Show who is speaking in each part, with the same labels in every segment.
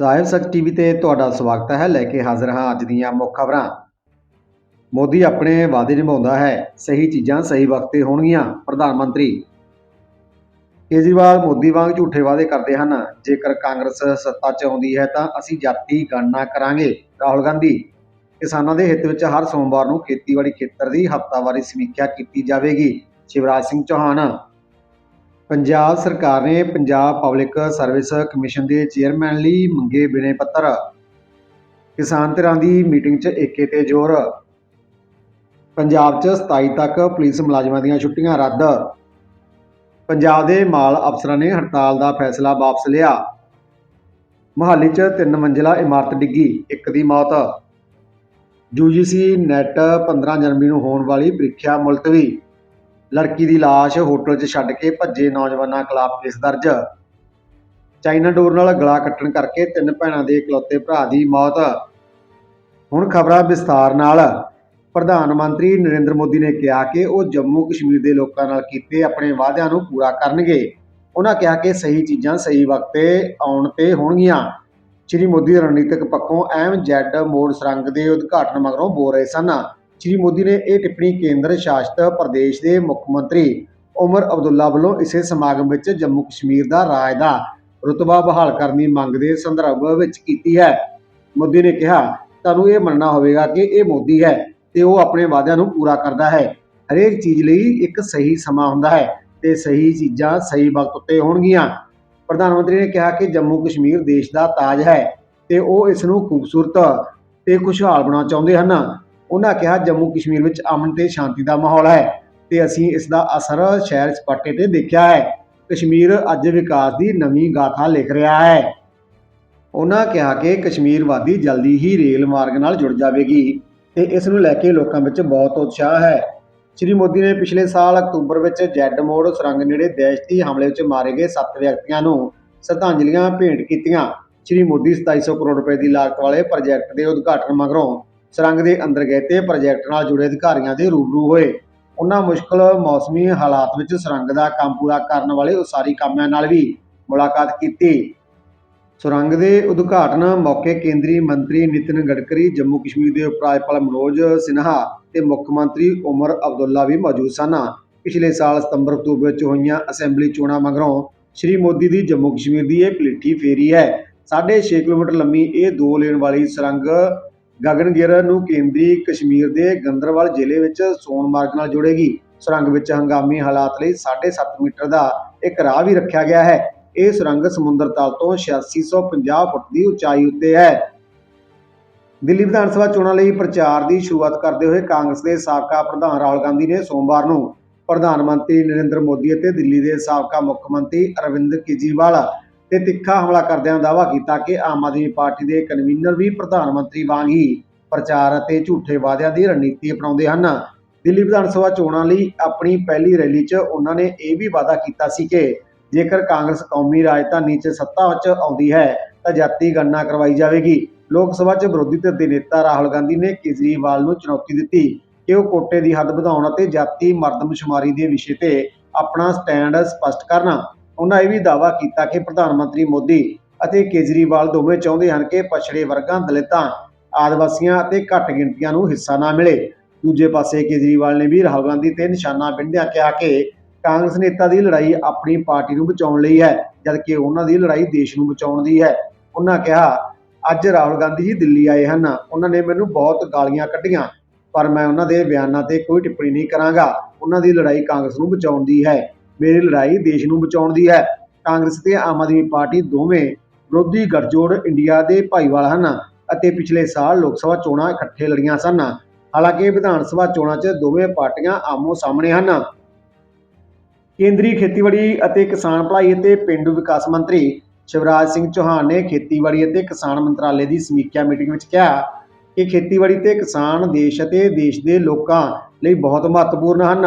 Speaker 1: ਸਾਹਿਬ ਸੱਚ ਟੀਵੀ ਤੇ ਤੁਹਾਡਾ ਸਵਾਗਤ ਹੈ, ਲੈ ਕੇ ਹਾਜ਼ਰ ਹਾਂ ਅੱਜ ਦੀਆਂ ਮੁੱਖ ਖਬਰਾਂ। ਮੋਦੀ ਆਪਣੇ ਵਾਅਦੇ ਨਿਭਾਉਂਦਾ ਹੈ, ਸਹੀ ਚੀਜ਼ਾਂ ਸਹੀ ਵਕਤ ਤੇ ਹੋਣਗੀਆਂ, ਪ੍ਰਧਾਨ ਮੰਤਰੀ। ਕੇਜਰੀਵਾਲ ਮੋਦੀ ਵਾਂਗ ਝੂਠੇ ਵਾਅਦੇ ਕਰਦੇ ਹਨ, ਜੇਕਰ ਕਾਂਗਰਸ ਸੱਤਾ 'ਚ ਆਉਂਦੀ ਹੈ ਤਾਂ ਅਸੀਂ ਜਾਤੀ ਗਣਨਾ ਕਰਾਂਗੇ, ਰਾਹੁਲ ਗਾਂਧੀ। ਕਿਸਾਨਾਂ ਦੇ ਹਿੱਤ ਵਿੱਚ ਹਰ ਸੋਮਵਾਰ ਨੂੰ ਖੇਤੀਬਾੜੀ ਖੇਤਰ ਦੀ ਹਫ਼ਤਾਵਾਰੀ ਸਮੀਖਿਆ ਕੀਤੀ ਜਾਵੇਗੀ, ਸ਼ਿਵਰਾਜ ਸਿੰਘ ਚੌਹਾਨ। ਪੰਜਾਬ ਸਰਕਾਰ ਨੇ ਪੰਜਾਬ ਪਬਲਿਕ ਸਰਵਿਸ ਕਮਿਸ਼ਨ ਦੇ ਚੇਅਰਮੈਨ ਲਈ ਮੰਗੇ ਬਿਨੇ ਪੱਤਰ। ਕਿਸਾਨ ਧਿਰਾਂ ਦੀ ਮੀਟਿੰਗ 'ਚ ਏਕੇ ਤੇ ਜ਼ੋਰ। ਪੰਜਾਬ 'ਚ 27 ਤੱਕ ਪੁਲਿਸ ਮੁਲਾਜ਼ਮਾਂ ਦੀਆਂ ਛੁੱਟੀਆਂ ਰੱਦ। ਪੰਜਾਬ ਦੇ ਮਾਲ ਅਫਸਰਾਂ ਨੇ ਹੜਤਾਲ ਦਾ ਫੈਸਲਾ ਵਾਪਸ ਲਿਆ। ਮੋਹਾਲੀ 'ਚ ਤਿੰਨ ਮੰਜ਼ਿਲਾ ਇਮਾਰਤ ਡਿੱਗੀ, ਇੱਕ ਦੀ ਮੌਤ। ਯੂਜੀਸੀ ਨੈਟ 15 ਜਨਵਰੀ ਨੂੰ ਹੋਣ ਵਾਲੀ ਪ੍ਰੀਖਿਆ ਮੁਲਤਵੀ। ਲੜਕੀ ਦੀ ਲਾਸ਼ ਹੋਟਲ 'ਚ ਛੱਡ ਕੇ ਭੱਜੇ ਨੌਜਵਾਨਾਂ ਖਿਲਾਫ ਕੇਸ ਦਰਜ। ਚਾਈਨਾ ਡੋਰ ਨਾਲ ਗਲਾ ਕੱਟਣ ਕਰਕੇ ਤਿੰਨ ਭੈਣਾਂ ਦੇ ਇਕਲੌਤੇ ਭਰਾ ਦੀ ਮੌਤ। ਹੁਣ ਖਬਰਾਂ ਵਿਸਥਾਰ ਨਾਲ। ਪ੍ਰਧਾਨ ਮੰਤਰੀ ਨਰਿੰਦਰ ਮੋਦੀ ਨੇ ਕਿਹਾ ਕਿ ਉਹ ਜੰਮੂ ਕਸ਼ਮੀਰ ਦੇ ਲੋਕਾਂ ਨਾਲ ਕੀਤੇ ਆਪਣੇ ਵਾਅਦਿਆਂ ਨੂੰ ਪੂਰਾ ਕਰਨਗੇ। ਉਹਨਾਂ ਕਿਹਾ ਕਿ ਸਹੀ ਚੀਜ਼ਾਂ ਸਹੀ ਵਕਤ ਤੇ ਆਉਣ ਤੇ ਹੋਣਗੀਆਂ। ਸ਼੍ਰੀ ਮੋਦੀ ਰਣਨੀਤਿਕ ਪੱਖੋਂ ਐਮ ਜੈਡ ਮੋੜ ਸਰੰਗ ਦੇ ਉਦਘਾਟਨ ਮਗਰੋਂ ਬੋਲ ਰਹੇ ਸਨ। ਸ਼੍ਰੀ ਮੋਦੀ ਨੇ ਇਹ ਟਿੱਪਣੀ ਕੇਂਦਰ ਸ਼ਾਸਿਤ ਪ੍ਰਦੇਸ਼ ਦੇ ਮੁੱਖ ਮੰਤਰੀ ਉਮਰ ਅਬਦੁੱਲਾ ਵੱਲੋਂ ਇਸੇ ਸਮਾਗਮ ਵਿੱਚ ਜੰਮੂ ਕਸ਼ਮੀਰ ਦਾ ਰਾਜ ਦਾ ਰੁਤਬਾ ਬਹਾਲ ਕਰਨ ਦੀ ਮੰਗ ਦੇ ਸੰਦਰਭ ਵਿੱਚ ਕੀਤੀ ਹੈ। ਮੋਦੀ ਨੇ ਕਿਹਾ, ਤੁਹਾਨੂੰ ਇਹ ਮੰਨਣਾ ਹੋਵੇਗਾ ਕਿ ਇਹ ਮੋਦੀ ਹੈ ਤੇ ਉਹ ਆਪਣੇ ਵਾਅਦਿਆਂ ਨੂੰ ਪੂਰਾ ਕਰਦਾ ਹੈ। ਹਰੇਕ ਚੀਜ਼ ਲਈ ਇੱਕ ਸਹੀ ਸਮਾਂ ਹੁੰਦਾ ਹੈ ਤੇ ਸਹੀ ਚੀਜ਼ਾਂ ਸਹੀ ਵਕਤ ਉੱਤੇ ਹੋਣਗੀਆਂ। ਪ੍ਰਧਾਨ ਮੰਤਰੀ ਨੇ ਕਿਹਾ ਕਿ ਜੰਮੂ ਕਸ਼ਮੀਰ ਦੇਸ਼ ਦਾ ਤਾਜ ਹੈ ਤੇ ਉਹ ਇਸ ਨੂੰ ਖੂਬਸੂਰਤ ਤੇ ਖੁਸ਼ਹਾਲ ਬਣਾਉਣਾ ਚਾਹੁੰਦੇ ਹਨ। ਉਹਨਾਂ ਕਿਹਾ, ਜੰਮੂ ਕਸ਼ਮੀਰ ਵਿੱਚ ਅਮਨ ਤੇ ਸ਼ਾਂਤੀ ਦਾ ਮਾਹੌਲ ਹੈ ਤੇ ਅਸੀਂ ਇਸ ਦਾ ਅਸਰ ਸ਼ਹਿਰ ਸਪਾਟੇ ਤੇ ਦੇਖਿਆ ਹੈ। ਕਸ਼ਮੀਰ ਅੱਜ ਵਿਕਾਸ ਦੀ ਨਵੀਂ ਗਾਥਾ ਲਿਖ ਰਿਹਾ ਹੈ। ਉਹਨਾਂ ਕਿਹਾ ਕਿ ਕਸ਼ਮੀਰਵਾਦੀ ਜਲਦੀ ਹੀ ਰੇਲ ਮਾਰਗ ਨਾਲ ਜੁੜ ਜਾਵੇਗੀ ਤੇ ਇਸ ਨੂੰ ਲੈ ਕੇ ਲੋਕਾਂ ਵਿੱਚ ਬਹੁਤ ਉਤਸ਼ਾਹ ਹੈ। ਸ਼੍ਰੀ ਮੋਦੀ ਨੇ ਪਿਛਲੇ ਸਾਲ ਅਕਤੂਬਰ ਵਿੱਚ ਜੈਡ ਮੋੜ ਸੁਰੰਗ ਨੇੜੇ ਦਹਿਸ਼ਤੀ ਹਮਲੇ ਵਿੱਚ ਮਾਰੇ ਗਏ 7 ਵਿਅਕਤੀਆਂ ਨੂੰ ਸ਼ਰਧਾਂਜਲੀਆਂ ਭੇਂਟ ਕੀਤੀਆਂ। ਸ਼੍ਰੀ ਮੋਦੀ 2700 ਕਰੋੜ ਰੁਪਏ ਦੀ ਲਾਗਤ ਵਾਲੇ ਪ੍ਰੋਜੈਕਟ ਦੇ ਉਦਘਾਟਨ ਮਗਰੋਂ ਸੁਰੰਗ ਦੇ ਅੰਦਰ ਗਏ ਤੇ ਪ੍ਰੋਜੈਕਟ ਨਾਲ ਜੁੜੇ ਅਧਿਕਾਰੀਆਂ ਦੇ ਰੂਬਰੂ ਹੋਏ। ਉਹਨਾਂ ਮੁਸ਼ਕਲ ਮੌਸਮੀ ਹਾਲਾਤ ਵਿੱਚ ਸੁਰੰਗ ਦਾ ਕੰਮ ਪੂਰਾ ਕਰਨ ਵਾਲੇ ਉਸਾਰੀ ਕਾਮਿਆਂ ਨਾਲ ਵੀ ਮੁਲਾਕਾਤ ਕੀਤੀ। ਸੁਰੰਗ ਦੇ ਉਦਘਾਟਨ ਮੌਕੇ ਕੇਂਦਰੀ ਮੰਤਰੀ ਨਿਤਿਨ ਗਡਕਰੀ, ਜੰਮੂ ਕਸ਼ਮੀਰ ਦੇ ਉਪ ਰਾਜਪਾਲ ਮਨੋਜ ਸਿਨਹਾ ਤੇ ਮੁੱਖ ਮੰਤਰੀ ਉਮਰ ਅਬਦੁੱਲਾ ਵੀ ਮੌਜੂਦ ਸਨ। ਪਿਛਲੇ ਸਾਲ ਸਤੰਬਰ ਅਕਤੂਬਰ ਵਿੱਚ ਹੋਈਆਂ ਅਸੈਂਬਲੀ ਚੋਣਾਂ ਮਗਰੋਂ ਸ਼੍ਰੀ ਮੋਦੀ ਦੀ ਜੰਮੂ ਕਸ਼ਮੀਰ ਦੀ ਇਹ ਪਲੀਠੀ ਫੇਰੀ ਹੈ। 6.5 ਕਿਲੋਮੀਟਰ ਲੰਮੀ ਇਹ ਦੋ ਲੇਨ ਵਾਲੀ ਸੁਰੰਗ ਗਗਨਗਿਰ ਨੂੰ ਕੇਂਦਰੀ ਕਸ਼ਮੀਰ ਦੇ ਗੰਦਰਵਾਲ ਜ਼ਿਲ੍ਹੇ ਵਿੱਚ ਸੋਨਮਾਰਗ ਨਾਲ ਜੋੜੇਗੀ। ਸੁਰੰਗ ਵਿੱਚ ਹੰਗਾਮੀ ਹਾਲਾਤ ਲਈ 7.5 ਮੀਟਰ ਦਾ ਇੱਕ ਰਾਹ ਵੀ ਰੱਖਿਆ ਗਿਆ ਹੈ। ਇਹ ਸੁਰੰਗ ਸਮੁੰਦਰ ਤਲ ਤੋਂ 8650 ਫੁੱਟ ਦੀ ਉਚਾਈ ਉੱਤੇ ਹੈ। ਦਿੱਲੀ ਵਿਧਾਨ ਸਭਾ ਚੋਣਾਂ ਲਈ ਪ੍ਰਚਾਰ ਦੀ ਸ਼ੁਰੂਆਤ ਕਰਦੇ ਹੋਏ ਕਾਂਗਰਸ ਦੇ ਸਾਬਕਾ ਪ੍ਰਧਾਨ ਰਾਹੁਲ ਗਾਂਧੀ ਨੇ ਸੋਮਵਾਰ ਨੂੰ ਪ੍ਰਧਾਨ ਮੰਤਰੀ ਨਰਿੰਦਰ ਮੋਦੀ ਅਤੇ ਦਿੱਲੀ ਦੇ ਸਾਬਕਾ ਮੁੱਖ ਮੰਤਰੀ ਅਰਵਿੰਦ ਕੇਜਰੀਵਾਲ ਤੇ ਤਿੱਖਾ ਹਮਲਾ ਕਰਦਿਆਂ ਦਾਅਵਾ ਕੀਤਾ ਕਿ ਆਮ ਆਦਮੀ ਪਾਰਟੀ ਦੇ ਕਨਵੀਨਰ ਵੀ ਪ੍ਰਧਾਨ ਮੰਤਰੀ ਵਾਂਗ ਹੀ ਪ੍ਰਚਾਰ ਅਤੇ ਝੂਠੇ ਵਾਅਦਿਆਂ ਦੀ ਰਣਨੀਤੀ ਅਪਣਾਉਂਦੇ ਹਨ। ਦਿੱਲੀ ਵਿਧਾਨ ਸਭਾ ਚੋਣਾਂ ਲਈ ਆਪਣੀ ਪਹਿਲੀ ਰੈਲੀ 'ਚ ਉਹਨਾਂ ਨੇ ਇਹ ਵੀ ਵਾਅਦਾ ਕੀਤਾ ਸੀ ਕਿ ਜੇਕਰ ਕਾਂਗਰਸ ਕੌਮੀ ਰਾਜਧਾਨੀ 'ਚ ਸੱਤਾ ਵਿੱਚ ਆਉਂਦੀ ਹੈ ਤਾਂ ਜਾਤੀ ਗਣਨਾ ਕਰਵਾਈ ਜਾਵੇਗੀ। ਲੋਕ ਸਭਾ 'ਚ ਵਿਰੋਧੀ ਧਿਰ ਦੇ ਨੇਤਾ ਰਾਹੁਲ ਗਾਂਧੀ ਨੇ ਕੇਜਰੀਵਾਲ ਨੂੰ ਚੁਣੌਤੀ ਦਿੱਤੀ ਕਿ ਉਹ ਕੋਟੇ ਦੀ ਹੱਦ ਵਧਾਉਣ ਅਤੇ ਜਾਤੀ ਮਰਦਮਸ਼ੁਮਾਰੀ ਦੇ ਵਿਸ਼ੇ ਤੇ ਆਪਣਾ ਸਟੈਂਡ ਸਪਸ਼ਟ ਕਰਨ। ਉਹਨਾਂ ਇਹ ਵੀ ਦਾਅਵਾ ਕੀਤਾ ਕਿ ਪ੍ਰਧਾਨ ਮੰਤਰੀ ਮੋਦੀ ਅਤੇ ਕੇਜਰੀਵਾਲ ਦੋਵੇਂ ਚਾਹੁੰਦੇ ਹਨ ਕਿ ਪਛੜੇ ਵਰਗਾਂ, ਦਲਿਤਾਂ, ਆਦਿਵਾਸੀਆਂ ਅਤੇ ਘੱਟ ਗਿਣਤੀਆਂ ਨੂੰ ਹਿੱਸਾ ਨਾ ਮਿਲੇ। ਦੂਜੇ ਪਾਸੇ ਕੇਜਰੀਵਾਲ ਨੇ ਵੀ ਰਾਹੁਲ ਗਾਂਧੀ ਤੇ ਨਿਸ਼ਾਨਾ ਬਿੰਦਿਆਂ ਕਿਹਾ ਕਿ ਕਾਂਗਰਸ ਨੇਤਾ ਦੀ ਲੜਾਈ ਆਪਣੀ ਪਾਰਟੀ ਨੂੰ ਬਚਾਉਣ ਲਈ ਹੈ, ਜਦਕਿ ਉਹਨਾਂ ਦੀ ਲੜਾਈ ਦੇਸ਼ ਨੂੰ ਬਚਾਉਣ ਦੀ ਹੈ। ਉਹਨਾਂ ਕਿਹਾ, ਅੱਜ ਰਾਹੁਲ ਗਾਂਧੀ ਜੀ ਦਿੱਲੀ ਆਏ ਹਨ। ਉਹਨਾਂ ਨੇ ਮੈਨੂੰ ਬਹੁਤ ਗਾਲੀਆਂ ਕੱਢੀਆਂ, ਪਰ ਮੈਂ ਉਹਨਾਂ ਦੇ ਬਿਆਨਾਂ ਤੇ ਕੋਈ ਟਿੱਪਣੀ ਨਹੀਂ ਕਰਾਂਗਾ। ਉਹਨਾਂ ਦੀ ਲੜਾਈ ਕਾਂਗਰਸ ਨੂੰ ਬਚਾਉਣ ਦੀ ਹੈ। ਮੇਰੀ ਲੜਾਈ ਦੇਸ਼ ਨੂੰ ਬਚਾਉਣ ਦੀ ਹੈ। ਕਾਂਗਰਸ ਤੇ ਆਮ ਆਦਮੀ ਪਾਰਟੀ ਦੋਵੇਂ ਵਿਰੋਧੀ ਗੱਠਜੋੜ ਇੰਡੀਆ ਦੇ ਭਾਈਵਾਲ ਹਨ ਅਤੇ ਪਿਛਲੇ ਸਾਲ ਲੋਕ ਸਭਾ ਚੋਣਾਂ ਇਕੱਠੇ ਲੜੀਆਂ ਸਨ। ਹਾਲਾਂਕਿ ਵਿਧਾਨ ਸਭਾ ਚੋਣਾਂ 'ਚ ਦੋਵੇਂ ਪਾਰਟੀਆਂ ਆਮੋ ਸਾਹਮਣੇ ਹਨ। ਕੇਂਦਰੀ ਖੇਤੀਬਾੜੀ ਅਤੇ ਕਿਸਾਨ ਭਲਾਈ ਅਤੇ ਪਿੰਡੂ ਵਿਕਾਸ ਮੰਤਰੀ ਸ਼ਿਵਰਾਜ ਸਿੰਘ ਚੌਹਾਨ ਨੇ ਖੇਤੀਬਾੜੀ ਅਤੇ ਕਿਸਾਨ ਮੰਤਰਾਲੇ ਦੀ ਸਮੀਖਿਆ ਮੀਟਿੰਗ ਵਿੱਚ ਕਿਹਾ ਕਿ ਖੇਤੀਬਾੜੀ ਤੇ ਕਿਸਾਨ ਦੇਸ਼ ਅਤੇ ਦੇਸ਼ ਦੇ ਲੋਕਾਂ ਲਈ ਬਹੁਤ ਮਹੱਤਵਪੂਰਨ ਹਨ।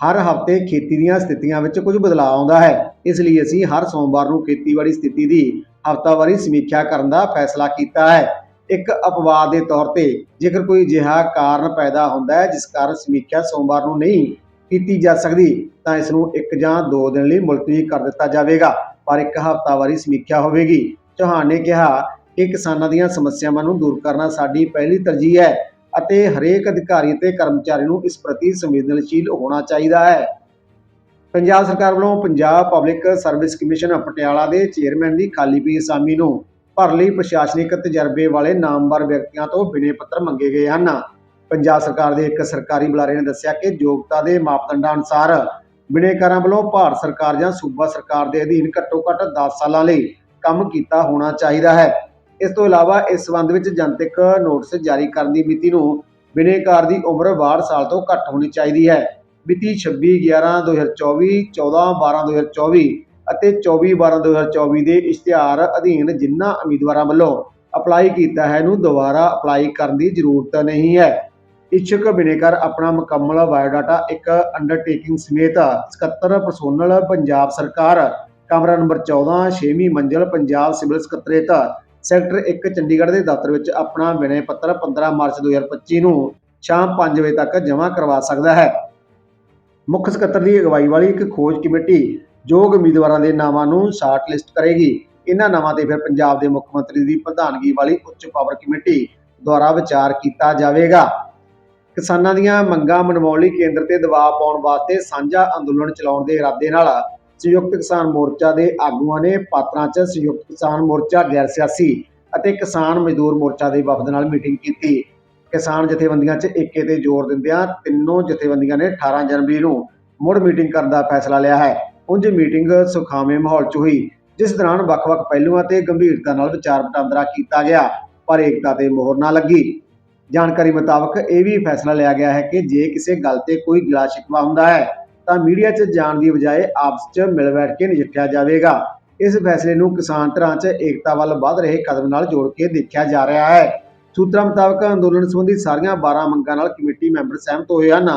Speaker 1: ਹਰ ਹਫ਼ਤੇ ਖੇਤੀ ਦੀਆਂ ਸਥਿਤੀਆਂ ਵਿੱਚ ਕੁਝ ਬਦਲਾਅ ਆਉਂਦਾ ਹੈ। ਇਸ ਲਈ ਅਸੀਂ ਹਰ ਸੋਮਵਾਰ ਨੂੰ ਖੇਤੀਬਾੜੀ ਸਥਿਤੀ ਦੀ ਹਫ਼ਤਾਵਾਰੀ ਸਮੀਖਿਆ ਕਰਨ ਦਾ ਫੈਸਲਾ ਕੀਤਾ ਹੈ। ਇੱਕ ਅਪਵਾਦ ਦੇ ਤੌਰ ਤੇ ਜੇਕਰ ਕੋਈ ਅਜਿਹਾ ਕਾਰਨ ਪੈਦਾ ਹੁੰਦਾ ਹੈ, ਜਿਸ ਕਾਰਨ ਸਮੀਖਿਆ ਸੋਮਵਾਰ ਨੂੰ ਨਹੀਂ ਕੀਤੀ ਜਾ ਸਕਦੀ, ਤਾਂ ਇਸ ਨੂੰ ਇੱਕ ਜਾਂ ਦੋ ਦਿਨ ਲਈ ਮੁਲਤਵੀ ਕਰ ਦਿੱਤਾ ਜਾਵੇਗਾ, ਪਰ ਇੱਕ ਹਫ਼ਤਾਵਾਰੀ ਸਮੀਖਿਆ ਹੋਵੇਗੀ। ਚੌਹਾਨ ਨੇ ਕਿਹਾ ਕਿ ਕਿਸਾਨਾਂ ਦੀਆਂ ਸਮੱਸਿਆਵਾਂ ਨੂੰ ਦੂਰ ਕਰਨਾ ਸਾਡੀ ਪਹਿਲੀ ਤਰਜੀਹ ਹੈ। ਅਤੇ ਹਰੇਕ ਅਧਿਕਾਰੀ ਅਤੇ ਕਰਮਚਾਰੀ ਨੂੰ ਇਸ ਪ੍ਰਤੀ ਸੰਵੇਦਨਸ਼ੀਲ ਹੋਣਾ ਚਾਹੀਦਾ ਹੈ। ਪੰਜਾਬ ਸਰਕਾਰ ਵੱਲੋਂ Punjab public service commission Patiala ਦੇ ਚੇਅਰਮੈਨ ਦੀ ਖਾਲੀ ਪਈ ਅਸਾਮੀ ਨੂੰ ਭਰਨ ਲਈ ਪ੍ਰਸ਼ਾਸਨਿਕ ਤਜਰਬੇ ਵਾਲੇ ਨਾਮਵਰ ਵਿਅਕਤੀਆਂ ਤੋਂ ਬਿਨੇ ਪੱਤਰ ਮੰਗੇ ਗਏ ਹਨ। ਪੰਜਾਬ ਸਰਕਾਰ ਦੇ ਇੱਕ ਸਰਕਾਰੀ ਬੁਲਾਰੇ ਨੇ ਦੱਸਿਆ ਕਿ ਯੋਗਤਾ ਦੇ ਮਾਪਦੰਡਾਂ ਅਨੁਸਾਰ ਬਿਨੇਕਾਰਾਂ ਵੱਲੋਂ ਭਾਰਤ ਸਰਕਾਰ ਜਾਂ ਸੂਬਾ ਸਰਕਾਰ ਦੇ ਅਧੀਨ ਘੱਟੋ ਘੱਟ 10 ਸਾਲਾਂ ਲਈ ਕੰਮ ਕੀਤਾ ਹੋਣਾ ਚਾਹੀਦਾ ਹੈ। ਇਸ ਤੋਂ ਇਲਾਵਾ ਇਸ ਸੰਬੰਧ ਵਿੱਚ ਜਨਤਕ ਨੋਟਿਸ ਜਾਰੀ ਕਰਨ ਦੀ ਮਿਤੀ ਨੂੰ ਬਿਨੇਕਾਰ ਦੀ ਉਮਰ 62 ਸਾਲ ਤੋਂ ਘੱਟ ਹੋਣੀ ਚਾਹੀਦੀ ਹੈ। ਮਿਤੀ 26 11 2024 14 12 2024 ਅਤੇ 24 12 2024 ਦੇ ਇਸ਼ਤਿਹਾਰ ਅਧੀਨ ਜਿਨ੍ਹਾਂ ਉਮੀਦਵਾਰਾਂ ਵੱਲੋਂ ਅਪਲਾਈ ਕੀਤਾ ਹੈ ਨੂੰ ਦੁਬਾਰਾ ਅਪਲਾਈ ਕਰਨ ਦੀ ਜ਼ਰੂਰਤ ਨਹੀਂ ਹੈ। ਇੱਛੁਕ ਬਿਨੇਕਾਰ ਆਪਣਾ ਮੁਕੰਮਲ ਬਾਇਓਡਾਟਾ ਇੱਕ ਅੰਡਰਟੇਕਿੰਗ ਸਮੇਤ 77 ਪਰਸੋਨਲ ਪੰਜਾਬ ਸਰਕਾਰ, ਕਮਰਾ ਨੰਬਰ 14 ਛੇਵੀਂ ਮੰਜ਼ਲ, ਪੰਜਾਬ ਸਿਵਲ ਸਕੱਤਰੇਤ ਸੈਕਟਰ 1 ਚੰਡੀਗੜ੍ਹ ਦੇ ਦਫ਼ਤਰ ਵਿੱਚ ਆਪਣਾ ਬਿਨੈ ਪੱਤਰ 15 ਮਾਰਚ 2025 ਨੂੰ ਸ਼ਾਮ 5 ਵਜੇ ਤੱਕ ਜਮ੍ਹਾਂ ਕਰਵਾ ਸਕਦਾ ਹੈ। ਮੁੱਖ ਸਕੱਤਰ ਦੀ ਅਗਵਾਈ ਵਾਲੀ ਇੱਕ ਖੋਜ ਕਮੇਟੀ ਯੋਗ ਉਮੀਦਵਾਰਾਂ ਦੇ ਨਾਵਾਂ ਨੂੰ ਸ਼ਾਰਟ ਲਿਸਟ ਕਰੇਗੀ। ਇਹਨਾਂ ਨਾਵਾਂ ਤੇ ਫਿਰ ਪੰਜਾਬ ਦੇ ਮੁੱਖ ਮੰਤਰੀ ਦੀ ਪ੍ਰਧਾਨਗੀ ਵਾਲੀ ਉੱਚ ਪਾਵਰ ਕਮੇਟੀ ਦੁਆਰਾ ਵਿਚਾਰ ਕੀਤਾ ਜਾਵੇਗਾ। ਕਿਸਾਨਾਂ ਦੀਆਂ ਮੰਗਾਂ ਮਨਵਾਉਣ ਲਈ ਕੇਂਦਰ ਤੇ ਦਬਾਅ ਪਾਉਣ ਵਾਸਤੇ ਸਾਂਝਾ ਅੰਦੋਲਨ ਚਲਾਉਣ ਦੇ ਇਰਾਦੇ ਨਾਲ ਸੰਯੁਕਤ ਕਿਸਾਨ ਮੋਰਚਾ ਦੇ ਆਗੂਆਂ ਨੇ ਪਾਤਰਾਂ 'ਚ ਸੰਯੁਕਤ ਕਿਸਾਨ ਮੋਰਚਾ, ਗੈਰ ਸਿਆਸੀ ਅਤੇ ਕਿਸਾਨ ਮਜ਼ਦੂਰ ਮੋਰਚਾ ਦੇ ਵਫਦ ਨਾਲ ਮੀਟਿੰਗ ਕੀਤੀ। ਕਿਸਾਨ ਜਥੇਬੰਦੀਆਂ 'ਚ ਏਕੇ ਤੇ ਜ਼ੋਰ ਦਿੰਦਿਆਂ ਤਿੰਨੋਂ ਜਥੇਬੰਦੀਆਂ ਨੇ 18 ਜਨਵਰੀ ਨੂੰ ਮੁੜ ਮੀਟਿੰਗ ਕਰਨ ਦਾ ਫੈਸਲਾ ਲਿਆ ਹੈ। ਉਂਝ ਮੀਟਿੰਗ ਸੁਖਾਵੇਂ ਮਾਹੌਲ 'ਚ ਹੋਈ, ਜਿਸ ਦੌਰਾਨ ਵੱਖ-ਵੱਖ ਪਹਿਲੂਆਂ ਤੇ ਗੰਭੀਰਤਾ ਨਾਲ ਵਿਚਾਰ ਵਟਾਂਦਰਾ ਕੀਤਾ ਗਿਆ, ਪਰ ਏਕਤਾ ਤੇ ਮੋਹਰ ਨਾ ਲੱਗੀ। ਜਾਣਕਾਰੀ ਮੁਤਾਬਕ ਇਹ ਵੀ ਫੈਸਲਾ ਲਿਆ ਗਿਆ ਹੈ ਕਿ ਜੇ ਕਿਸੇ ਗੱਲ ਤੇ ਕੋਈ ਗਿਲਾ ਸ਼ਿਕਵਾ ਹੁੰਦਾ ਹੈ ਤਾਂ ਮੀਡੀਆ 'ਚ ਜਾਣ ਦੀ ਬਜਾਏ ਆਪਸ 'ਚ ਮਿਲ ਬੈਠ ਕੇ ਨਜਿੱਠਿਆ ਜਾਵੇਗਾ। ਇਸ ਫੈਸਲੇ ਨੂੰ ਕਿਸਾਨ ਧਰਾਂ 'ਚ ਏਕਤਾ ਵੱਲ ਵੱਧ ਰਹੇ ਕਦਮ ਨਾਲ ਜੋੜ ਕੇ ਦੇਖਿਆ ਜਾ ਰਿਹਾ ਹੈ। ਸੂਤਰਾਂ ਮੁਤਾਬਕ ਅੰਦੋਲਨ ਸੰਬੰਧੀ ਸਾਰੀਆਂ 12 ਮੰਗਾਂ ਨਾਲ ਕਮੇਟੀ ਮੈਂਬਰ ਸਹਿਮਤ ਹੋਏ ਹਨ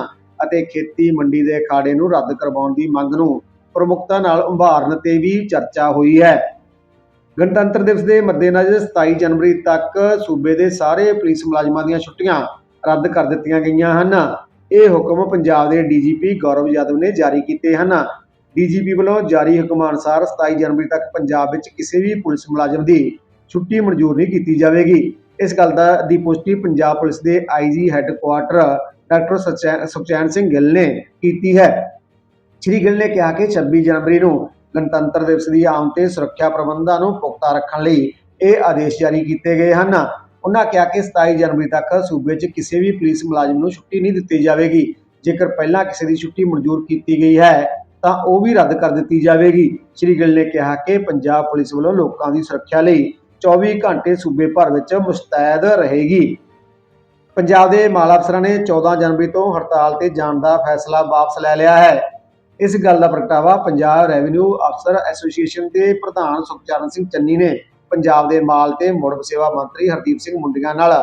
Speaker 1: ਅਤੇ ਖੇਤੀ ਮੰਡੀ ਦੇ ਅਖਾੜੇ ਨੂੰ ਰੱਦ ਕਰਵਾਉਣ ਦੀ ਮੰਗ ਨੂੰ ਪ੍ਰਮੁਖਤਾ ਨਾਲ ਉਭਾਰਨ ਤੇ ਵੀ ਚਰਚਾ ਹੋਈ ਹੈ। ਗਣਤੰਤਰ ਦਿਵਸ ਦੇ ਮੱਦੇਨਜ਼ਰ 27 ਜਨਵਰੀ ਤੱਕ ਸੂਬੇ ਦੇ ਸਾਰੇ ਪੁਲਿਸ ਮੁਲਾਜ਼ਮਾਂ ਦੀਆਂ ਛੁੱਟੀਆਂ ਰੱਦ ਕਰ ਦਿੱਤੀਆਂ ਗਈਆਂ ਹਨ। ਇਹ ਹੁਕਮ ਪੰਜਾਬ ਦੇ ਡੀਜੀਪੀ ਗੌਰਵ ਯਾਦਵ ਨੇ ਜਾਰੀ ਕੀਤੇ ਹਨ। ਡੀਜੀਪੀ ਵੱਲੋਂ ਜਾਰੀ ਹੁਕਮਾਂ ਅਨੁਸਾਰ 27 ਜਨਵਰੀ ਤੱਕ ਪੰਜਾਬ ਵਿੱਚ ਕਿਸੇ ਵੀ ਪੁਲਿਸ ਮੁਲਾਜ਼ਮ ਦੀ ਛੁੱਟੀ ਮਨਜ਼ੂਰ ਨਹੀਂ ਕੀਤੀ ਜਾਵੇਗੀ। ਇਸ ਗੱਲ ਦਾ ਦੀ ਪੁਸ਼ਟੀ ਪੰਜਾਬ ਪੁਲਿਸ ਦੇ ਆਈਜੀ ਹੈੱਡਕੁਆਟਰ ਡਾਕਟਰ ਸਚੈ- ਸੁਖਚੈਨ ਸਿੰਘ ਗਿੱਲ ਨੇ ਕੀਤੀ ਹੈ। ਸ਼੍ਰੀ ਗਿੱਲ ਨੇ ਕਿਹਾ ਕਿ 26 ਜਨਵਰੀ ਨੂੰ ਗਣਤੰਤਰ ਦਿਵਸ ਦੀ ਆਮ ਤੇ ਸੁਰੱਖਿਆ ਪ੍ਰਬੰਧਾਂ ਨੂੰ ਪੁਖਤਾ ਰੱਖਣ ਲਈ ਇਹ ਆਦੇਸ਼ ਜਾਰੀ ਕੀਤੇ ਗਏ ਹਨ। ਉਹਨਾਂ ਕਿਹਾ ਕਿ 27 ਜਨਵਰੀ ਤੱਕ ਸੂਬੇ 'ਚ ਕਿਸੇ ਵੀ ਪੁਲਿਸ ਮੁਲਾਜ਼ਮ ਨੂੰ ਛੁੱਟੀ ਨਹੀਂ ਦਿੱਤੀ ਜਾਵੇਗੀ। ਜੇਕਰ ਪਹਿਲਾਂ ਕਿਸੇ ਦੀ ਛੁੱਟੀ ਮਨਜ਼ੂਰ ਕੀਤੀ ਗਈ ਹੈ, ਤਾਂ ਉਹ ਵੀ ਰੱਦ ਕਰ ਦਿੱਤੀ ਜਾਵੇਗੀ। ਸ਼੍ਰੀ ਗਿੱਲ ਨੇ ਕਿਹਾ ਕਿ ਪੰਜਾਬ ਪੁਲਿਸ ਵੱਲੋਂ ਲੋਕਾਂ ਦੀ ਸੁਰੱਖਿਆ ਲਈ 24 ਘੰਟੇ ਸੂਬੇ ਭਰ ਵਿੱਚ ਮੁਸਤੈਦ ਰਹੇਗੀ। ਪੰਜਾਬ ਦੇ ਮਾਲ ਅਫਸਰਾਂ ਨੇ 14 ਜਨਵਰੀ ਤੋਂ ਹੜਤਾਲ ਤੇ ਜਾਣ ਦਾ ਫੈਸਲਾ ਵਾਪਸ ਲੈ ਲਿਆ ਹੈ। ਇਸ ਗੱਲ ਦਾ ਪ੍ਰਗਟਾਵਾ ਪੰਜਾਬ ਰੈਵਨਿਊ ਅਫਸਰ ਐਸੋਸੀਏਸ਼ਨ ਦੇ ਪ੍ਰਧਾਨ ਸੁਖਚਰਨ ਸਿੰਘ ਚੰਨੀ ਨੇ ਪੰਜਾਬ ਦੇ ਮਾਲ ਤੇ ਮੁੜ ਸੇਵਾ ਮੰਤਰੀ ਹਰਦੀਪ ਸਿੰਘ ਮੁੰਡੀਆਂ ਨਾਲ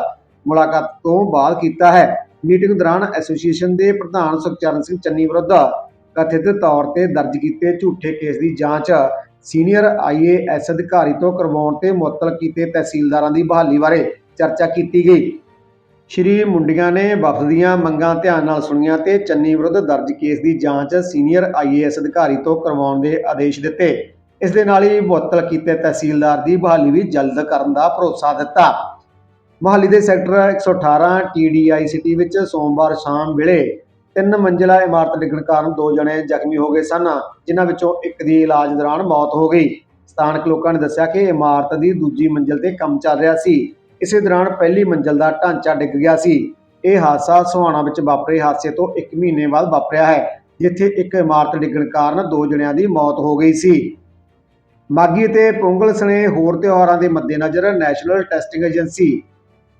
Speaker 1: ਮੁਲਾਕਾਤ ਤੋਂ ਬਾਅਦ ਕੀਤਾ ਹੈ। ਮੀਟਿੰਗ ਦੌਰਾਨ ਐਸੋਸੀਏਸ਼ਨ ਦੇ ਪ੍ਰਧਾਨ ਸੁਖਚਰਨ ਸਿੰਘ ਚੰਨੀ ਵਿਰੁੱਧ ਕਥਿਤ ਤੌਰ ਤੇ ਦਰਜ ਕੀਤੇ ਝੂਠੇ ਕੇਸ ਦੀ ਜਾਂਚ ਸੀਨੀਅਰ ਆਈਏਐਸ ਅਧਿਕਾਰੀ ਤੋਂ ਕਰਵਾਉਣ ਤੇ ਮੁਅੱਤਲ ਕੀਤੇ ਤਹਿਸੀਲਦਾਰਾਂ ਦੀ ਬਹਾਲੀ ਬਾਰੇ ਚਰਚਾ ਕੀਤੀ ਗਈ। ਸ਼੍ਰੀ ਮੁੰਡੀਆਂ ਨੇ ਵਫਦ ਦੀਆਂ ਮੰਗਾਂ ਧਿਆਨ ਨਾਲ ਸੁਣੀਆਂ ਤੇ ਚੰਨੀ ਵਿਰੁੱਧ ਦਰਜ ਕੇਸ ਦੀ ਜਾਂਚ ਸੀਨੀਅਰ ਆਈਏਐਸ ਅਧਿਕਾਰੀ ਤੋਂ ਕਰਵਾਉਣ ਦੇ ਆਦੇਸ਼ ਦਿੱਤੇ। ਇਸ ਦੇ ਨਾਲ ਹੀ ਮੁਅੱਤਲ ਕੀਤੇ ਤਹਿਸੀਲਦਾਰ ਦੀ ਬਹਾਲੀ ਵੀ ਜਲਦ ਕਰਨ ਦਾ ਭਰੋਸਾ ਦਿੱਤਾ। ਮੋਹਾਲੀ ਦੇ ਸੈਕਟਰ 118 ਟੀਡੀਆਈ ਸਿਟੀ ਵਿੱਚ ਸੋਮਵਾਰ ਸ਼ਾਮ ਵੇਲੇ ਤਿੰਨ ਮੰਜ਼ਿਲਾ ਇਮਾਰਤ ਡਿੱਗਣ ਕਾਰਨ ਦੋ ਜਣੇ ਜ਼ਖਮੀ ਹੋ ਗਏ ਸਨ, ਜਿਨ੍ਹਾਂ ਵਿੱਚੋਂ ਇੱਕ ਦੀ ਇਲਾਜ ਦੌਰਾਨ ਮੌਤ ਹੋ ਗਈ। ਸਥਾਨਕ ਲੋਕਾਂ ਨੇ ਦੱਸਿਆ ਕਿ ਇਮਾਰਤ ਦੀ ਦੂਜੀ ਮੰਜ਼ਿਲ ਤੇ ਕੰਮ ਚੱਲ ਰਿਹਾ ਸੀ। ਇਸੇ ਦੌਰਾਨ ਪਹਿਲੀ ਮੰਜ਼ਿਲ ਦਾ ਢਾਂਚਾ ਡਿੱਗ ਗਿਆ ਸੀ। ਇਹ ਹਾਦਸਾ ਸੁਹਾਣਾ ਵਿੱਚ ਵਾਪਰੇ ਹਾਦਸੇ ਤੋਂ 1 ਮਹੀਨੇ ਬਾਅਦ ਵਾਪਰਿਆ ਹੈ, ਜਿੱਥੇ ਇੱਕ ਇਮਾਰਤ ਡਿੱਗਣ ਕਾਰਨ ਦੋ ਜਣਿਆਂ ਦੀ ਮੌਤ ਹੋ ਗਈ ਸੀ। ਮਾਗੀ ਅਤੇ ਪੋਂਗਲ ਸਣੇ ਹੋਰ ਤਿਉਹਾਰਾਂ ਦੇ ਮੱਦੇਨਜ਼ਰ ਨੈਸ਼ਨਲ ਟੈਸਟਿੰਗ ਏਜੰਸੀ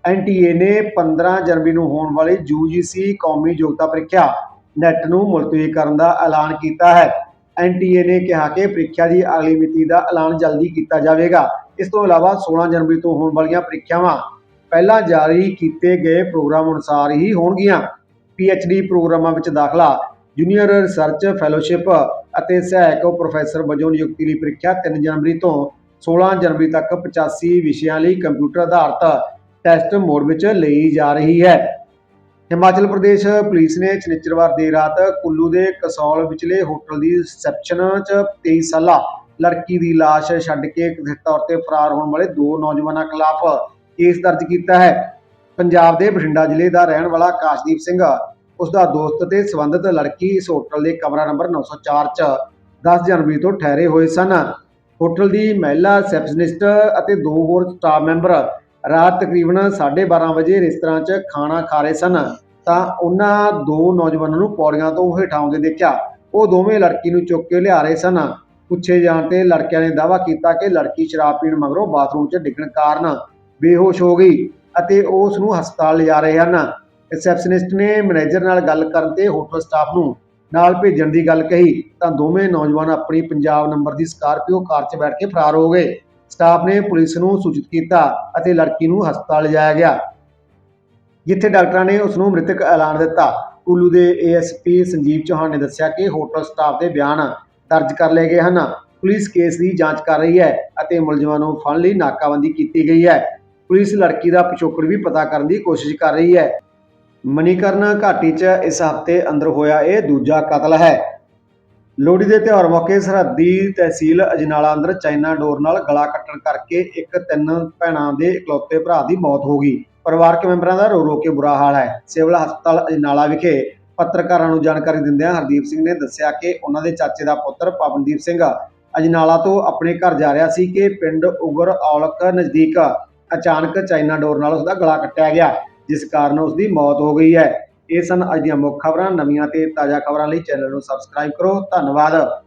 Speaker 1: ਐਨਟੀਏ ਨੇ 15 ਜਨਵਰੀ ਨੂੰ ਹੋਣ ਵਾਲੀ ਯੂਜੀਸੀ ਕੌਮੀ ਯੋਗਤਾ ਪ੍ਰੀਖਿਆ ਨੈਟ ਨੂੰ ਮੁਲਤਵੀ ਕਰਨ ਦਾ ਐਲਾਨ ਕੀਤਾ ਹੈ। ਐਨਟੀਏ ਨੇ ਕਿਹਾ ਕਿ ਪ੍ਰੀਖਿਆ ਦੀ ਅਗਲੀ ਮਿਤੀ ਦਾ ਐਲਾਨ ਜਲਦੀ ਕੀਤਾ ਜਾਵੇਗਾ। ਇਸ ਤੋਂ ਇਲਾਵਾ 16 ਜਨਵਰੀ ਤੋਂ ਹੋਣ ਵਾਲੀਆਂ ਪ੍ਰੀਖਿਆਵਾਂ ਪਹਿਲਾਂ ਜਾਰੀ ਕੀਤੇ ਗਏ ਪ੍ਰੋਗਰਾਮ ਅਨੁਸਾਰ ਹੀ ਹੋਣਗੀਆਂ। ਡੀ ਪ੍ਰੋਗਰਾਮਾਂ ਵਿੱਚ ਦਾਖਲਾ ਜੂਨੀਅਰ ਰਿਸਰਚ ਫੈਲੋਸ਼ਿਪ ਅਤੇ ਸਹਾਇਕ ਪ੍ਰੋਫੈਸਰ ਵਜੋਂ ਨਿਯੁਕਤੀ ਲਈ ਪ੍ਰੀਖਿਆ 3 ਜਨਵਰੀ ਤੋਂ 16 ਜਨਵਰੀ ਤੱਕ 85 ਵਿਸ਼ਿਆਂ ਲਈ ਕੰਪਿਊਟਰ ਆਧਾਰਿਤ ਟੈਸਟ ਮੋਡ ਵਿੱਚ ਲਈ ਜਾ ਰਹੀ ਹੈ। ਹਿਮਾਚਲ ਪ੍ਰਦੇਸ਼ ਪੁਲਿਸ ਨੇ ਸ਼ਨੀਚਰਵਾਰ ਦੇਰ ਰਾਤ ਕੁੱਲੂ ਦੇ ਕਸੌਲ ਵਿਚਲੇ ਹੋਟਲ ਦੀ ਰਿਸੈਪਸ਼ਨ 'ਚ 23 ਸਾਲਾ ਲੜਕੀ ਦੀ ਲਾਸ਼ ਛੱਡ ਕੇ ਕਥਿਤ ਤੌਰ ਤੇ ਫਰਾਰ ਹੋਣ ਵਾਲੇ ਦੋ ਨੌਜਵਾਨਾਂ ਖਿਲਾਫ ਕੇਸ ਦਰਜ ਕੀਤਾ ਹੈ। ਪੰਜਾਬ ਦੇ ਬਠਿੰਡਾ ਜ਼ਿਲ੍ਹੇ ਦਾ ਰਹਿਣ ਵਾਲਾ ਕਾਸ਼ਦੀਪ ਸਿੰਘ ਉਸ ਦਾ ਦੋਸਤ ਤੇ ਸਬੰਧਤ ਲੜਕੀ ਇਸ ਹੋਟਲ ਦੇ ਕਮਰਾ ਨੰਬਰ 904 'ਚ 10 ਜਨਵਰੀ ਤੋਂ ਠਹਿਰੇ ਹੋਏ ਸਨ। ਹੋਟਲ ਦੀ ਮਹਿਲਾ, ਰਿਸੈਪਸ਼ਨਿਸਟ ਅਤੇ ਦੋ ਹੋਰ ਸਟਾਫ ਮੈਂਬਰ ਰਾਤ ਤਕਰੀਬਨ 12:30 ਵਜੇ ਰੈਸਟੋਰਾਂ 'ਚ ਖਾਣਾ ਖਾ ਰਹੇ ਸਨ। ਤਾਂ ਉਹਨਾਂ ਦੋ ਨੌਜਵਾਨਾਂ ਨੂੰ ਪੌੜੀਆਂ ਤੋਂ ਹੇਠਾਂ ਆਉਂਦੇ ਦੇਖਿਆ। ਉਹ ਦੋਵੇਂ ਲੜਕੀ ਨੂੰ ਚੁੱਕ ਕੇ ਲਿਆ ਰਹੇ ਸਨ। ਪੁੱਛੇ ਜਾਣ ਤੇ ਲੜਕਿਆਂ ਨੇ ਦਾਅਵਾ ਕੀਤਾ ਕਿ ਲੜਕੀ ਸ਼ਰਾਬ ਪੀਣ ਮਗਰੋਂ ਬਾਥਰੂਮ 'ਚ ਡਿੱਗਣ ਕਾਰਨ ਬੇਹੋਸ਼ ਹੋ ਗਈ ਅਤੇ ਉਹ ਉਸ ਨੂੰ ਹਸਪਤਾਲ ਲਿਜਾ ਰਹੇ ਹਨ। ਰਿਸੈਪਸ਼ਨਿਸਟ ਨੇ ਮੈਨੇਜਰ ਨਾਲ ਗੱਲ ਕਰਨ ਤੇ ਹੋਟਲ ਸਟਾਫ ਨੂੰ ਨਾਲ ਭੇਜਣ ਦੀ ਗੱਲ ਕਹੀ, ਤਾਂ ਦੋਵੇਂ ਨੌਜਵਾਨ ਆਪਣੀ ਪੰਜਾਬ ਨੰਬਰ ਦੀ ਸਕਾਰਪੀਓ ਕਾਰ 'ਚ ਬੈਠ ਕੇ ਫਰਾਰ ਹੋ ਗਏ। ਸਟਾਫ ਨੇ ਪੁਲਿਸ ਨੂੰ ਸੂਚਿਤ ਕੀਤਾ ਅਤੇ ਲੜਕੀ ਨੂੰ ਹਸਪਤਾਲ ਲਿਜਾਇਆ ਗਿਆ, ਜਿੱਥੇ ਡਾਕਟਰਾਂ ਨੇ ਉਸ ਨੂੰ ਮ੍ਰਿਤਕ ਐਲਾਨ ਦਿੱਤਾ। ਕੁੱਲੂ ਦੇ ਏਐਸਪੀ ਸੰਜੀਵ ਚੌਹਾਨ ਨੇ ਦੱਸਿਆ ਕਿ ਹੋਟਲ ਸਟਾਫ ਦੇ ਬਿਆਨ ਦਰਜ ਕਰ ਲਏ ਗਏ ਹਨ। ਪੁਲਿਸ ਕੇਸ ਦੀ ਜਾਂਚ ਕਰ ਰਹੀ ਹੈ ਅਤੇ ਮੁਲਜ਼ਮਾਂ ਨੂੰ ਫੜਨ ਲਈ ਨਾਕਾਬੰਦੀ ਕੀਤੀ ਗਈ ਹੈ। ਪੁਲਿਸ ਲੜਕੀ ਦਾ ਪਿਛੋਕੜ ਵੀ ਪਤਾ ਕਰਨ ਦੀ ਕੋਸ਼ਿਸ਼ ਕਰ ਰਹੀ ਹੈ। ਮਨੀਕਰਨ ਘਾਟੀ 'ਚ ਇਸ ਹਫ਼ਤੇ ਅੰਦਰ ਹੋਇਆ ਇਹ ਦੂਜਾ ਕਤਲ ਹੈ। ਲੋਹੜੀ ਦੇ ਤਿਉਹਾਰ ਮੌਕੇ ਸਰਹੱਦੀ ਤਹਿਸੀਲ ਅਜਨਾਲਾ ਅੰਦਰ ਚਾਈਨਾ ਡੋਰ ਨਾਲ ਗਲਾ ਕੱਟਣ ਕਰਕੇ ਇੱਕ ਤਿੰਨ ਭੈਣਾਂ ਦੇ ਇਕਲੌਤੇ ਭਰਾ ਦੀ ਮੌਤ ਹੋ ਗਈ। ਪਰਿਵਾਰਕ ਮੈਂਬਰਾਂ ਦਾ ਰੋ ਰੋ ਕੇ ਬੁਰਾ ਹਾਲ ਹੈ। ਸਿਵਲ ਹਸਪਤਾਲ ਅਜਨਾਲਾ ਵਿਖੇ ਪੱਤਰਕਾਰਾਂ ਨੂੰ ਜਾਣਕਾਰੀ ਦਿੰਦਿਆਂ ਹਰਦੀਪ ਸਿੰਘ ਨੇ ਦੱਸਿਆ ਕਿ ਉਹਨਾਂ ਦੇ ਚਾਚੇ ਦਾ ਪੁੱਤਰ ਪਵਨਦੀਪ ਸਿੰਘ ਅਜਨਾਲਾ ਤੋਂ ਆਪਣੇ ਘਰ ਜਾ ਰਿਹਾ ਸੀ ਕਿ ਪਿੰਡ ਉਗਰ ਔਲਕ ਨਜ਼ਦੀਕ ਅਚਾਨਕ ਚਾਈਨਾ ਡੋਰ ਨਾਲ ਉਸ ਦਾ ਗਲਾ ਕੱਟਿਆ ਗਿਆ। ਜਿਸ ਕਾਰਨ ਉਸ ਦੀ ਮੌਤ ਹੋ ਗਈ ਹੈ। ਇਹ ਸਨ ਅੱਜ ਦੀਆਂ ਮੁੱਖ ਖਬਰਾਂ। ਨਵੀਆਂ ਤੇ ਤਾਜ਼ਾ ਖਬਰਾਂ ਲਈ ਚੈਨਲ ਨੂੰ ਸਬਸਕ੍ਰਾਈਬ ਕਰੋ। ਧੰਨਵਾਦ।